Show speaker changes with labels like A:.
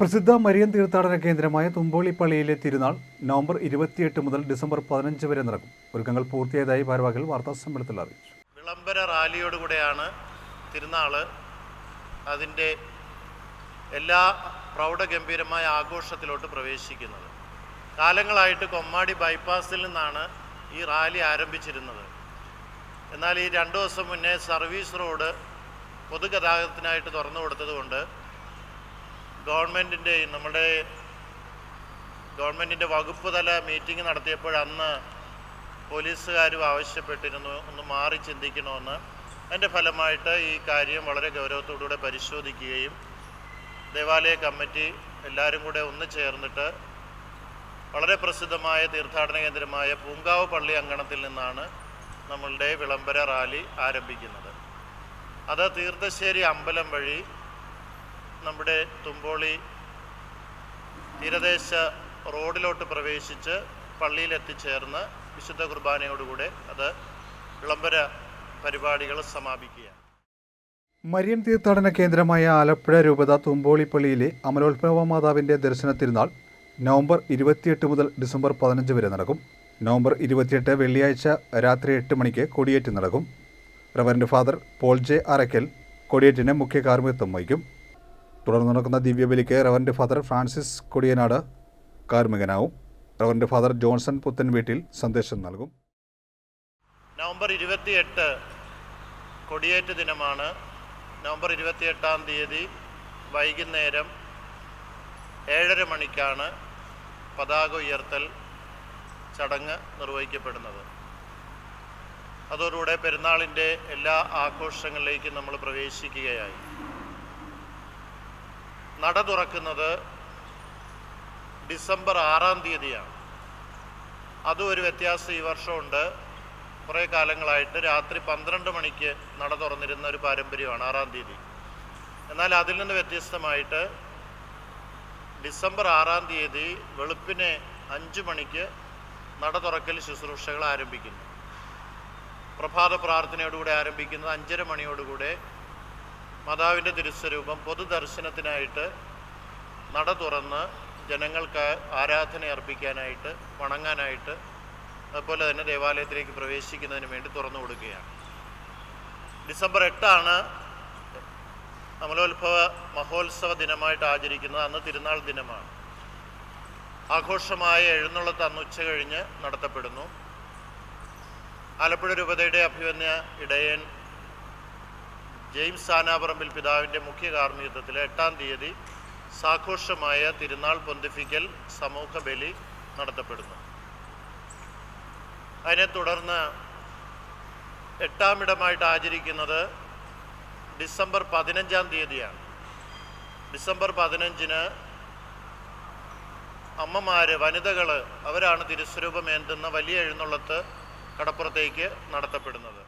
A: പ്രസിദ്ധ മരിയൻ തീർത്ഥാടന കേന്ദ്രമായ തുമ്പോളിപ്പള്ളിയിലെ തിരുനാൾ നവംബർ ഇരുപത്തിയെട്ട് മുതൽ ഡിസംബർ പതിനഞ്ച് വരെ നടക്കും. ഒരുക്കങ്ങൾ പൂർത്തിയായതായി ഭാരവാഹികൾ വാർത്താ സമ്മേളനത്തിൽ അറിയിച്ചു.
B: വിളംബര റാലിയോടുകൂടെയാണ് തിരുനാൾ അതിന്റെ എല്ലാ പ്രൗഢഗംഭീരമായ ആഘോഷത്തിലോട്ട് പ്രവേശിക്കുന്നത്. കാലങ്ങളായിട്ട് കൊമ്മാടി ബൈപ്പാസിൽ നിന്നാണ് ഈ റാലി ആരംഭിച്ചിരുന്നത്. എന്നാൽ ഈ രണ്ട് ദിവസം മുന്നേ സർവീസ് റോഡ് പൊതുഗതാഗതത്തിനായിട്ട് തുറന്നു കൊടുത്തതുകൊണ്ട് ഗവൺമെന്റിന്റെ നമ്മുടെ ഗവൺമെന്റിന്റെ വകുപ്പ് തല മീറ്റിംഗ് നടത്തിയപ്പോൾ അന്ന് പോലീസുകാരും ആവശ്യപ്പെട്ടിരുന്നു. ഒന്ന് മാറി ചിന്തിക്കണമെന്ന്. അതിന്റെ ഫലമായിട്ട് ഈ കാര്യം വളരെ ഗൗരവത്തോടുകൂടെ പരിശോധിക്കുകയും ദേവാലയ കമ്മിറ്റി എല്ലാവരും കൂടെ ഒന്ന് ചേർന്നിട്ട് വളരെ പ്രസിദ്ധമായ തീർത്ഥാടന കേന്ദ്രമായ പൂങ്കാവ് പള്ളി അങ്കണത്തിൽ നിന്നാണ് നമ്മളുടെ വിളംബര റാലി ആരംഭിക്കുന്നത്. അത് തീർത്ഥശ്ശേരി അമ്പലം വഴി നമ്മുടെ തുമ്പോളി തീരദേശ റോഡിലോട്ട് പ്രവേശിച്ച് പള്ളിയിലെത്തിച്ചേർന്ന് വിശുദ്ധ കുർബാനയോടുകൂടെ അത് വിളംബര പരിപാടികൾ സമാപിക്കുകയാണ്.
A: മരിയം തീർത്ഥാടന കേന്ദ്രമായ ആലപ്പുഴ രൂപത തുമ്പോളി പള്ളിയിലെ അമലോത്ഭവ മാതാവിന്റെ ദർശന തിരുനാൾ നവംബർ ഇരുപത്തിയെട്ട് മുതൽ ഡിസംബർ പതിനഞ്ച് വരെ നടക്കും. നവംബർ ഇരുപത്തിയെട്ട് വെള്ളിയാഴ്ച രാത്രി എട്ട് മണിക്ക് കൊടിയേറ്റ് നടക്കും. Reverend father Paul J Arackal കൊടിയേറ്റിന് മുഖ്യ കാർമ്മികത്വം വഹിക്കും. തുടർന്ന് നടക്കുന്ന ദിവ്യബലിക്ക് റവന്റെ ഫാദർ ഫ്രാൻസിസ് കൊടിയനാട് കാർമികനാവും reverend father Johnson Puthenveettil സന്ദേശം നൽകും.
B: നവംബർ ഇരുപത്തിയെട്ട് കൊടിയേറ്റ് ദിനമാണ്. നവംബർ ഇരുപത്തിയെട്ടാം തീയതി വൈകുന്നേരം ഏഴര മണിക്കാണ് പതാക ഉയർത്തൽ ചടങ്ങ് നിർവഹിക്കപ്പെടുന്നത്. അതോടുകൂടെ പെരുന്നാളിന്റെ എല്ലാ ആഘോഷങ്ങളിലേക്കും നമ്മൾ പ്രവേശിക്കുകയായി. നട തുറക്കുന്നത് ഡിസംബർ ആറാം തീയതിയാണ്. അതും ഒരു വ്യത്യാസം ഈ വർഷമുണ്ട്. കുറേ കാലങ്ങളായിട്ട് രാത്രി പന്ത്രണ്ട് മണിക്ക് നട തുറന്നിരുന്ന ഒരു പാരമ്പര്യമാണ് ആറാം തീയതി. എന്നാൽ അതിൽ നിന്ന് വ്യത്യസ്തമായിട്ട് ഡിസംബർ ആറാം തീയതി വെളുപ്പിന് അഞ്ച് മണിക്ക് നട തുറക്കൽ ശുശ്രൂഷകൾ ആരംഭിക്കുന്നു. പ്രഭാത പ്രാർത്ഥനയോടുകൂടെ ആരംഭിക്കുന്നത് അഞ്ചര മണിയോടുകൂടെ മാതാവിന്റെ തിരുസ്വരൂപം പൊതുദർശനത്തിനായിട്ട് നട തുറന്ന് ജനങ്ങൾക്ക് ആരാധന അർപ്പിക്കാനായിട്ട് വണങ്ങാനായിട്ട് അതുപോലെ തന്നെ ദേവാലയത്തിലേക്ക് പ്രവേശിക്കുന്നതിന് വേണ്ടി തുറന്നു കൊടുക്കുകയാണ്. ഡിസംബർ എട്ടാണ് അമലോത്ഭവ മഹോത്സവ ദിനമായിട്ട് ആചരിക്കുന്നത്. അന്ന് തിരുനാൾ ദിനമാണ്. ആഘോഷമായ എഴുന്നള്ളത്ത് അന്ന് ഉച്ച കഴിഞ്ഞ് നടത്തപ്പെടുന്നു. ആലപ്പുഴ രൂപതയുടെ അഭിവന്യ ഇടയൻ ജെയിംസ് സാനാപറമ്പിൽ പിതാവിന്റെ മുഖ്യ കാർമ്മികത്വത്തിൽ എട്ടാം തീയതി സാഘോഷമായ തിരുനാൾ പൊന്തിഫിക്കൽ സമൂഹ ബലി നടത്തപ്പെടുന്നു. അതിനെ തുടർന്ന് എട്ടാമിടമായിട്ട് ആചരിക്കുന്നത് ഡിസംബർ പതിനഞ്ചാം തീയതിയാണ്. ഡിസംബർ പതിനഞ്ചിന് അമ്മമാർ വനിതകൾ അവരാണ് തിരുസ്വരൂപം ഏന്തുന്ന വലിയ എഴുന്നള്ളത്ത് കടപ്പുറത്തേക്ക് നടത്തപ്പെടുന്നത്.